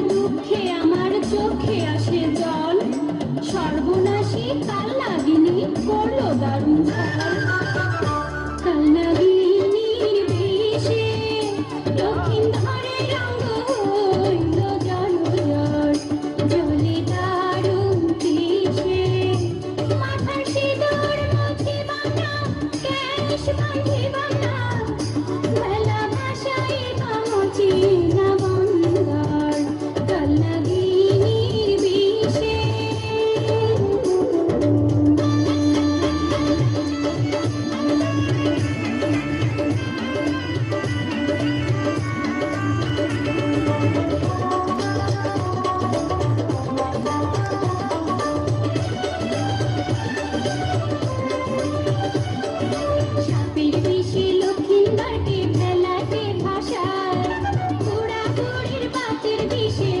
দুঃখে আমার চোখে আসে জল। সর্বনাশী কাল লাগিনি করল দারুণ ফল। শান্তির বিষে